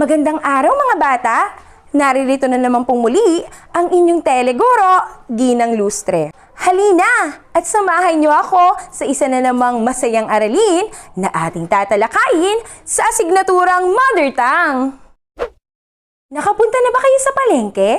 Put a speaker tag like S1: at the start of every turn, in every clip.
S1: Magandang araw mga bata! Naririto na naman pong muli ang inyong teleguro, Ginang Lustre. Halina at samahan niyo ako sa isa na namang masayang aralin na ating tatalakayin sa asignaturang Mother Tongue. Nakapunta na ba kayo sa palengke?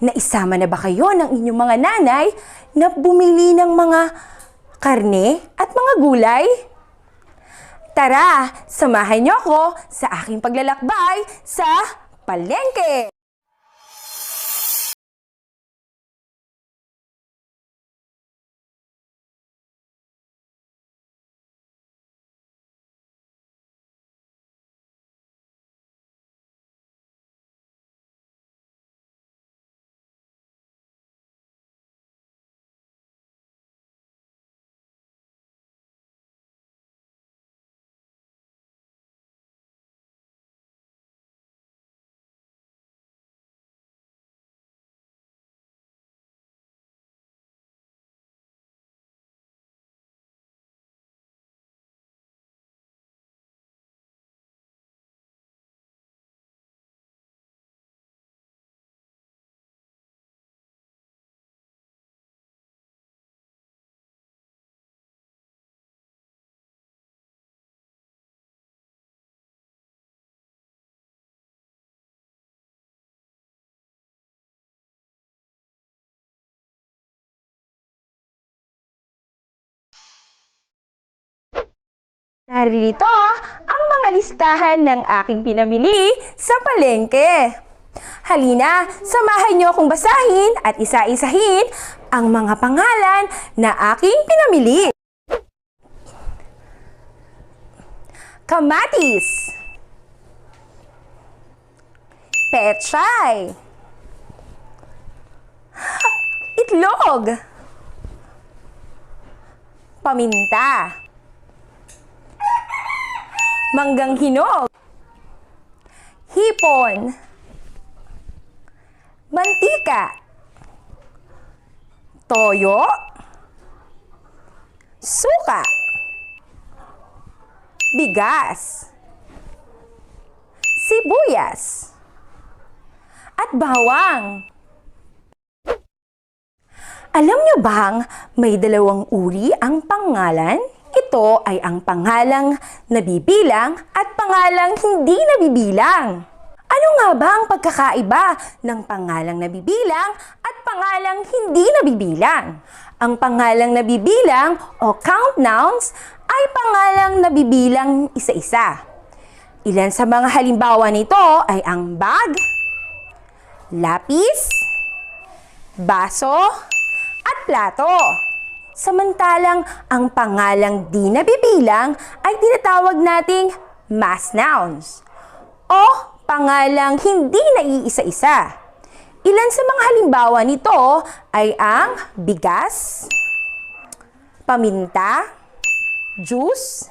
S1: Naisama na ba kayo ng inyong mga nanay na bumili ng mga karne at mga gulay? Tara, samahan niyo ako sa aking paglalakbay sa palengke! Narito ang mga listahan ng aking pinamili sa palengke. Halina, samahan niyo akong basahin at isa-isahin ang mga pangalan na aking pinamili. Kamatis Pechay Itlog Paminta manggang hinog, hipon, mantika, toyo, suka, bigas, sibuyas, at bawang. Alam niyo bang may dalawang uri ang pangalan? Ito ay ang pangalang nabibilang at pangalang hindi nabibilang. Ano nga ba ang pagkakaiba ng pangalang nabibilang at pangalang hindi nabibilang? Ang pangalang nabibilang o count nouns ay pangalang nabibilang isa-isa. Ilan sa mga halimbawa nito ay ang bag, lapis, baso, at plato. Samantalang ang pangalang di nabibilang ay tinatawag nating mass nouns o pangalang hindi naiisa-isa. Ilan sa mga halimbawa nito ay ang bigas, paminta, juice,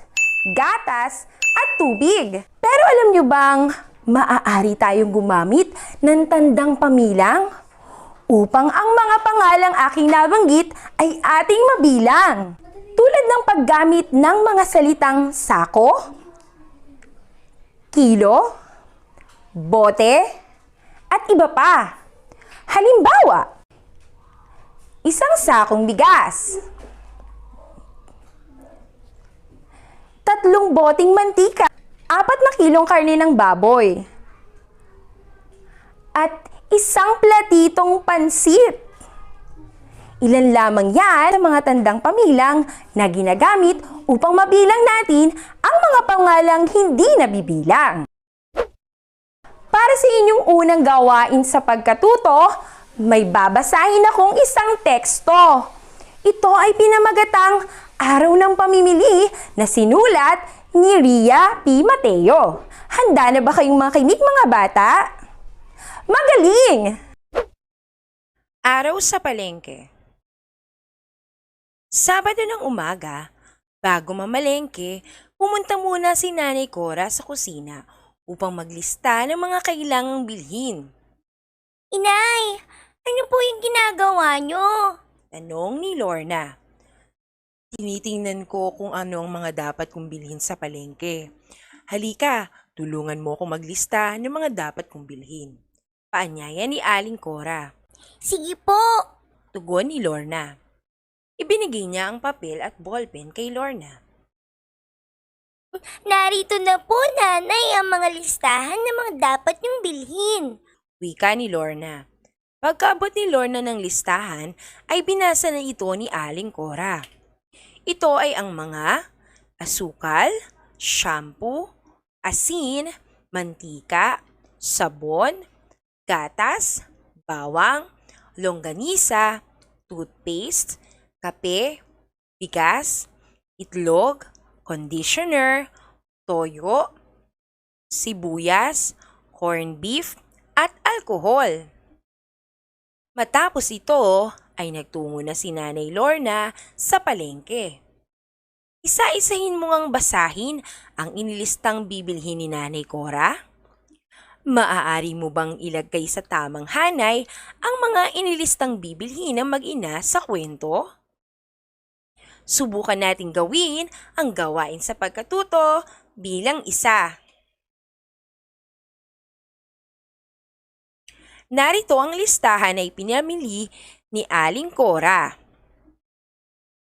S1: gatas, at tubig. Pero alam nyo bang maaari tayong gumamit ng tandang pamilang upang ang mga pangalang aking nabanggit ay ating mabilang. Tulad ng paggamit ng mga salitang sako, kilo, bote, at iba pa. Halimbawa, isang sakong bigas, tatlong boteng mantika, apat na kilong karne ng baboy, at isang platitong pansit. Ilan lamang yan sa mga tandang pamilang na ginagamit upang mabilang natin ang mga pangalang hindi nabibilang. Para sa inyong unang gawain sa pagkatuto, may babasahin akong isang teksto. Ito ay pinamagatang Araw ng Pamimili na sinulat ni Ria P. Mateo. Handa na ba kayong makinig mga bata? Magaling!
S2: Araw sa palengke. Sabado ng umaga, bago mamalengke, pumunta muna si Nanay Cora sa kusina upang maglista ng mga kailangang bilhin.
S3: Inay, ano po yung ginagawa nyo?
S2: Tanong ni Lorna. Tinitingnan ko kung ano ang mga dapat kong bilhin sa palengke. Halika,
S1: tulungan mo ako maglista ng mga dapat kong bilhin. Paanyaya ni Aling Cora.
S3: Sige po.
S1: Tugon ni Lorna. Ibinigay niya ang papel at ballpen kay Lorna.
S3: Narito na po, nanay, ang mga listahan ng mga dapat niyong bilhin.
S1: Wika ni Lorna. Pagkaabot ni Lorna ng listahan, ay binasa na ito ni Aling Cora. Ito ay ang mga asukal, shampoo, asin, mantika, sabon, gatas, bawang, longganisa, toothpaste, kape, bigas, itlog, conditioner, toyo, sibuyas, corned beef, at alkohol. Matapos ito, ay nagtungo na si Nanay Lorna sa palengke. Isa-isahin mo ngang basahin ang inilistang bibilhin ni Nanay Cora? Maaari mo bang ilagay sa tamang hanay ang mga inilistang bibilhin ng mag-ina sa kwento? Subukan nating gawin ang gawain sa pagkatuto bilang isa. Narito ang listahan na ipinamili ni Aling Cora.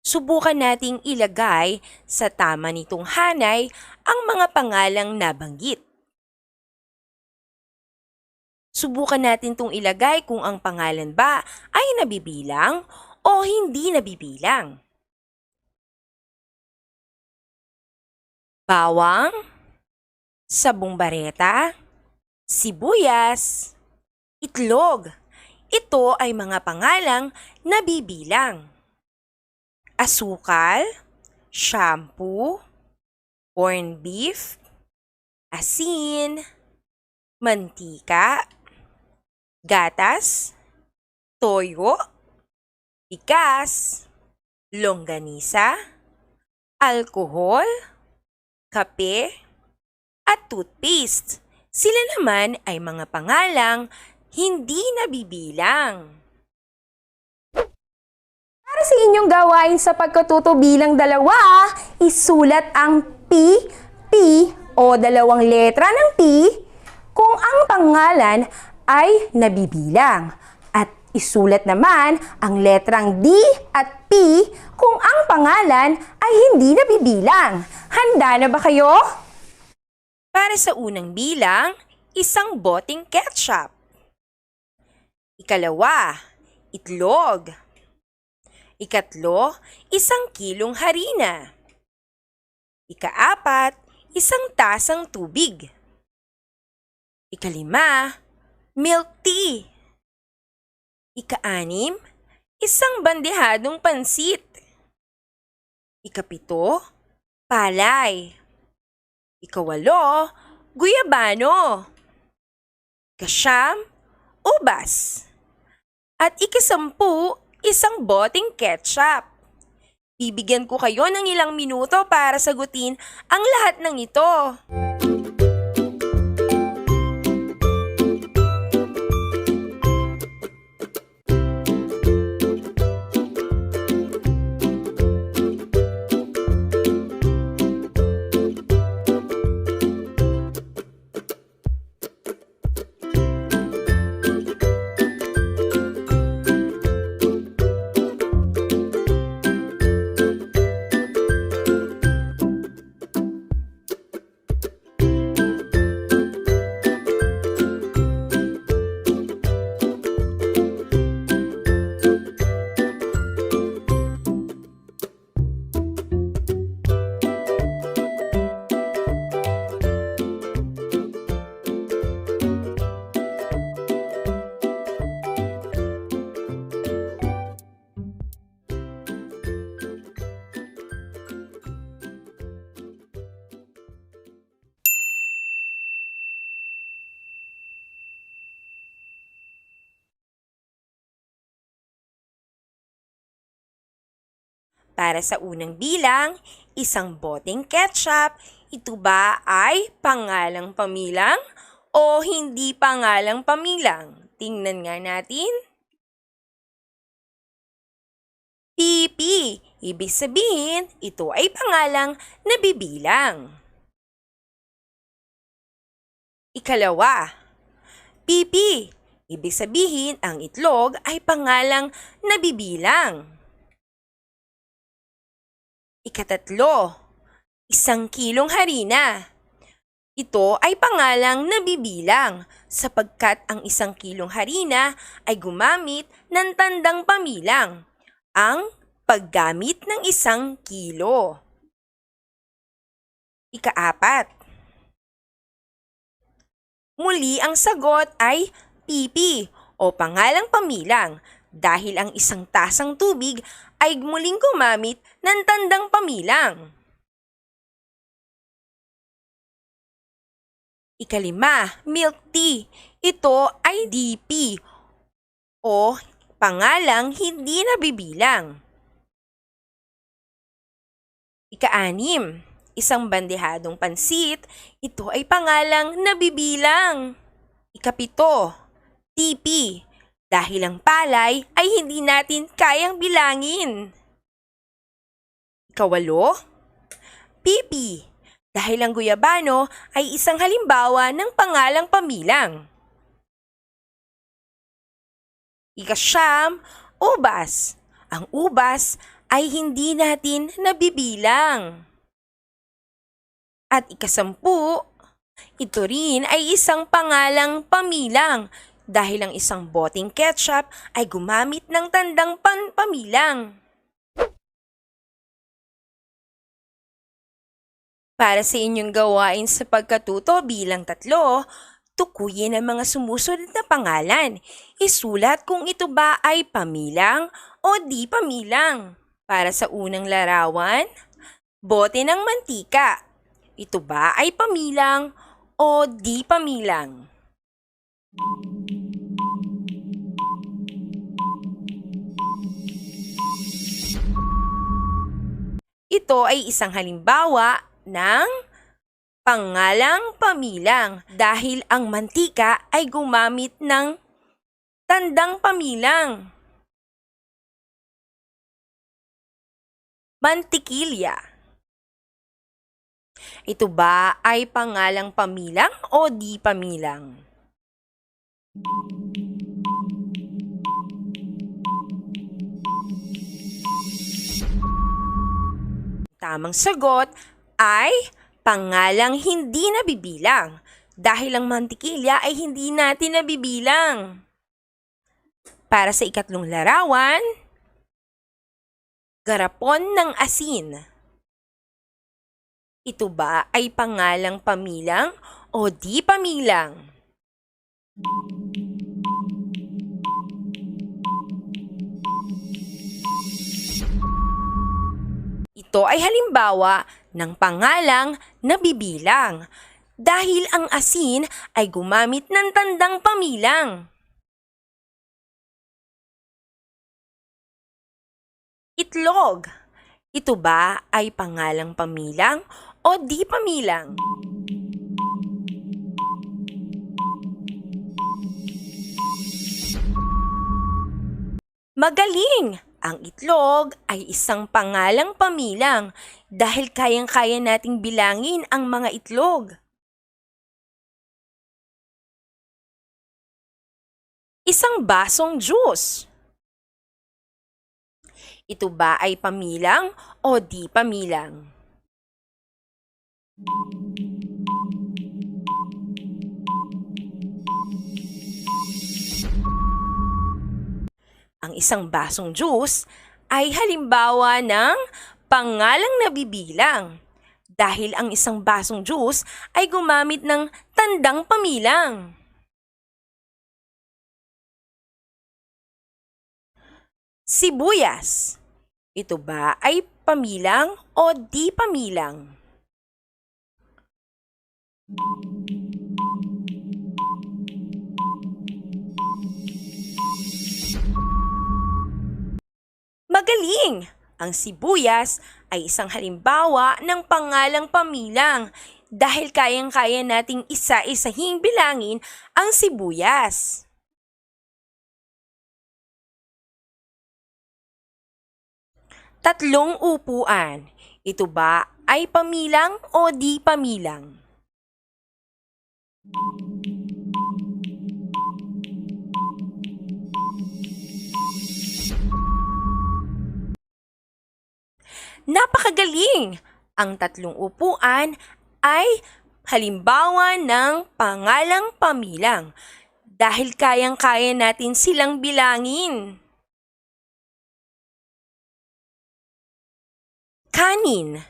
S1: Subukan nating ilagay sa tama nitong hanay ang mga pangalang nabanggit. Subukan natin itong ilagay kung ang pangalan ba ay nabibilang o hindi nabibilang. Bawang, sabong bareta, sibuyas, Itlog. Ito ay mga pangalang nabibilang. Asukal, shampoo, corned beef, asin, mantika, gatas, toyo, bigas, longganisa, alkohol, kape, at toothpaste. Sila naman ay mga pangalang hindi nabibilang.
S4: Para sa inyong gawain sa pagkatuto bilang dalawa, isulat ang P, P o dalawang letra ng P kung ang pangalan ay nabibilang. At isulat naman ang letrang D at P kung ang pangalan ay hindi nabibilang. Handa na ba kayo?
S1: Para sa unang bilang, isang boteng ketchup. Ikalawa, itlog. Ikatlo, isang kilong harina. Ikaapat, isang tasang tubig. Ikalima, milk tea. Ikaanim, isang bandehadong pansit. Ikapito, palay. Ikawalo, guyabano. Ikasyam, ubas. At ikasampu, isang boteng ketchup. Bibigyan ko kayo ng ilang minuto para sagutin ang lahat ng ito. Para sa unang bilang, isang boteng ketchup. Ito ba ay pangalang pamilang o hindi pangalang pamilang? Tingnan nga natin. Pipi. Ibig sabihin, ito ay pangalang nabibilang. Ikalawa, pipi. Ibig sabihin, ang itlog ay pangalang nabibilang. Ikatatlo, isang kilong harina. Ito ay pangalang nabibilang sapagkat ang isang kilong harina ay gumamit ng tandang pamilang, ang paggamit ng isang kilo. Ikaapat, Muli ang sagot ay pipi o pangalang pamilang dahil ang isang tasang tubig ay muling gumamit ng tandang pamilang. Ikalima, milk tea. Ito ay DP o pangalang hindi nabibilang. Ikaanim, isang bandehadong pansit. Ito ay pangalang nabibilang. Ikapito, TP. Dahil ang palay ay hindi natin kayang bilangin. Ikawalo, pipi. Dahil ang guyabano ay isang halimbawa ng pangalang pamilang. Ikasyam, ubas. Ang ubas ay hindi natin nabibilang. At ikasampu, ito rin ay isang pangalang pamilang dahil ang isang boteng ketchup ay gumamit ng tandang pan pamilang. Para sa inyong gawain sa pagkatuto bilang tatlo, tukuyin ang mga sumusunod na pangalan. Isulat kung ito ba ay pamilang o di pamilang. Para sa unang larawan, bote ng mantika. Ito ba ay pamilang o di pamilang? Ito ay isang halimbawa ng pangalang pamilang dahil ang mantika ay gumamit ng tandang pamilang. Mantikilya. Ito ba ay pangalang pamilang o di pamilang? Tamang sagot ay pangalang hindi nabibilang dahil ang mantikilya ay hindi natin nabibilang. Para sa ikatlong larawan, garapon ng asin. Ito ba ay pangalang pamilang o di pamilang? Ito ay halimbawa ng pangalang nabibilang dahil ang asin ay gumamit ng tandang pamilang. Itlog. Ito ba ay pangalang pamilang o di pamilang? Magaling! Ang itlog ay isang pangalang pamilang dahil kayang-kaya nating bilangin ang mga itlog. Isang basong juice. Ito ba ay pamilang o di pamilang? Ang isang basong juice ay halimbawa ng pangalang nabibilang dahil ang isang basong juice ay gumamit ng tandang pamilang. Sibuyas. Ito ba ay pamilang o di pamilang? Magaling! Ang sibuyas ay isang halimbawa ng pangalang pamilang dahil kayang-kaya nating isa-isahing bilangin ang sibuyas. Tatlong upuan. Ito ba ay pamilang o di pamilang? Napakagaling! Ang tatlong upuan ay halimbawa ng pangalang pamilang dahil kayang-kaya natin silang bilangin. Kanin.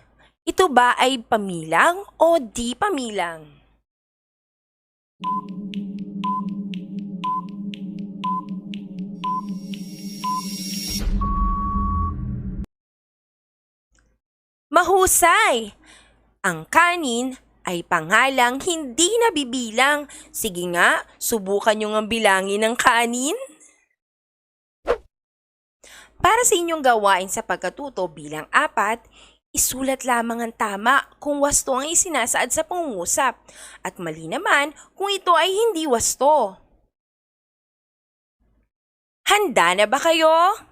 S1: Ito ba ay pamilang o di pamilang? Mahusay! Ang kanin ay pangalang hindi nabibilang. Sige nga, subukan nyo nga bilangin ng kanin. Para sa inyong gawain sa pagkatuto bilang apat, isulat lamang ang tama kung wasto ang isinasaad sa pangungusap at mali naman kung ito ay hindi wasto. Handa na ba kayo?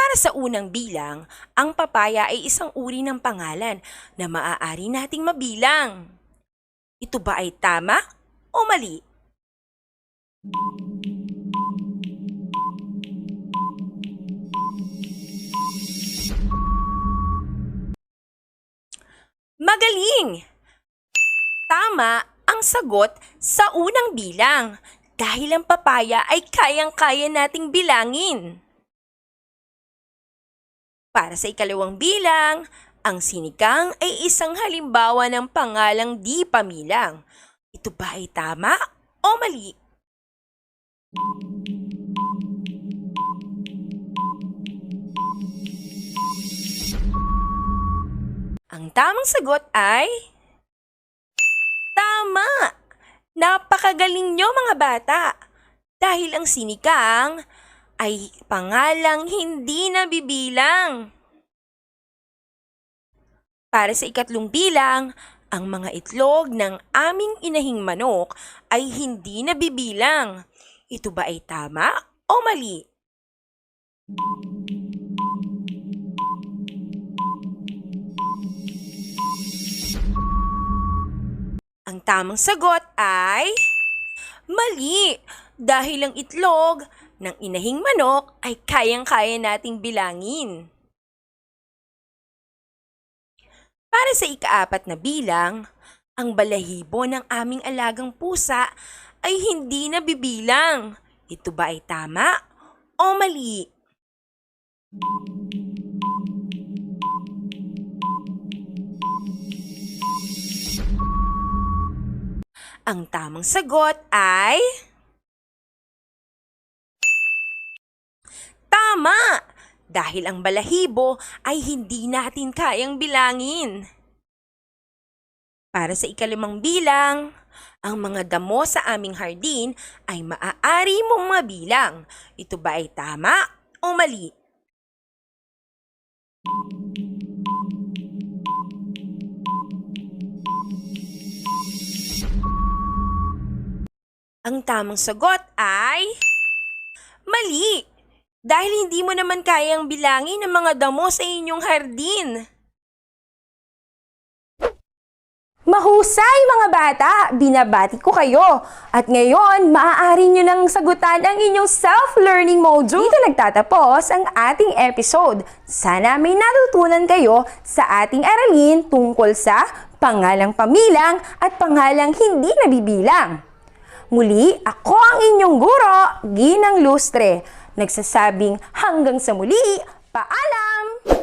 S1: Para sa unang bilang, ang papaya ay isang uri ng pangalan na maaari nating mabilang. Ito ba ay tama o mali? Magaling! Tama ang sagot sa unang bilang dahil ang papaya ay kayang-kaya nating bilangin. Para sa ikalawang bilang, ang sinigang ay isang halimbawa ng pangalang di pamilang. Ito ba ay tama o mali? Ang tamang sagot ay... Tama! Napakagaling nyo mga bata! Dahil ang sinikang ay pangalang hindi nabibilang. Para sa ikatlong bilang, ang mga itlog ng aming inahing manok ay hindi nabibilang. Ito ba ay tama o mali? Ang tamang sagot ay... Mali! Dahil ang itlog ng inahing manok ay kayang-kaya nating bilangin. Para sa ikaapat na bilang, ang balahibo ng aming alagang pusa ay hindi nabibilang. Ito ba ay tama o mali? Ang tamang sagot ay... Tama! Dahil ang balahibo ay hindi natin kayang bilangin. Para sa ikalimang bilang, ang mga damo sa aming hardin ay maaari mong mabilang. Ito ba ay tama o mali? Ang tamang sagot ay... Mali! Dahil hindi mo naman kayang bilangin ang mga damo sa inyong hardin.
S4: Mahusay mga bata! Binabati ko kayo! At ngayon, maaari nyo nang sagutan ang inyong self-learning module. Dito nagtatapos ang ating episode. Sana may natutunan kayo sa ating aralin tungkol sa pangalang pamilang at pangalang hindi nabibilang. Muli, ako ang inyong guro, Ginang Lustre nagsasabing hanggang sa muli, paalam!